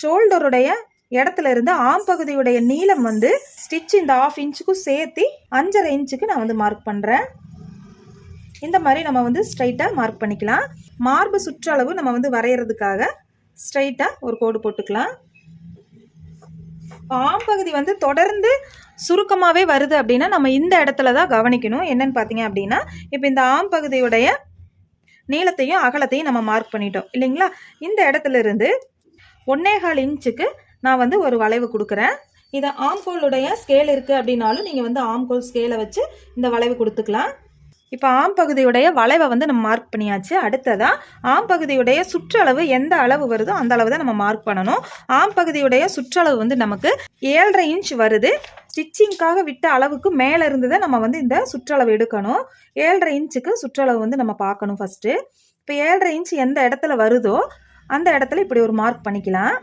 ஷோல்டருடைய இடத்துல இருந்து ஆம் பகுதியுடைய நீளம் வந்து ஸ்டிச் இந்த ஆஃப் இன்ச்சுக்கும் சேர்த்து அஞ்சரை இன்ச்சுக்கு நான் வந்து மார்க் பண்ணுறேன் இந்த மாதிரி நம்ம வந்து ஸ்ட்ரைட்டாக மார்க் பண்ணிக்கலாம். மார்பு சுற்றளவு நம்ம வந்து வரைகிறதுக்காக ஸ்ட்ரைட்டாக ஒரு கோடு போட்டுக்கலாம். ஆம் பகுதி வந்து தொடர்ந்து சுருக்கமாகவே வருது அப்படின்னா நம்ம இந்த இடத்துல தான் கவனிக்கணும். என்னன்னு பார்த்தீங்க அப்படின்னா இப்போ இந்த ஆம் பகுதியுடைய நீளத்தையும் அகலத்தையும் நம்ம மார்க் பண்ணிட்டோம். இல்லைங்களா? இந்த இடத்துல இருந்து ஒன்னேகால் இன்ச்சுக்கு நான் வந்து ஒரு வளைவு கொடுக்குறேன். இதை ஆம்கோலுடைய ஸ்கேல் இருக்குது அப்படின்னாலும் நீங்கள் வந்து ஆம்கோல் ஸ்கேலை வச்சு இந்த வளைவு கொடுத்துக்கலாம். இப்போ ஆம் பகுதியுடைய வளைவை வந்து நம்ம மார்க் பண்ணியாச்சு. அடுத்ததாக ஆம் பகுதியுடைய சுற்றளவு எந்த அளவு வருதோ அந்த அளவு தான் நம்ம மார்க் பண்ணணும். ஆம் பகுதியுடைய சுற்றளவு வந்து நமக்கு ஏழரை இன்ச் வருது. ஸ்டிச்சிங்க்காக விட்ட அளவுக்கு மேலே இருந்து தான் நம்ம வந்து இந்த சுற்றளவு எடுக்கணும். ஏழரை இன்ச்சுக்கு சுற்றளவு வந்து நம்ம பார்க்கணும் ஃபஸ்ட்டு இப்போ ஏழரை இன்ச் எந்த இடத்துல வருதோ அந்த இடத்துல இப்படி ஒரு மார்க் பண்ணிக்கலாம்.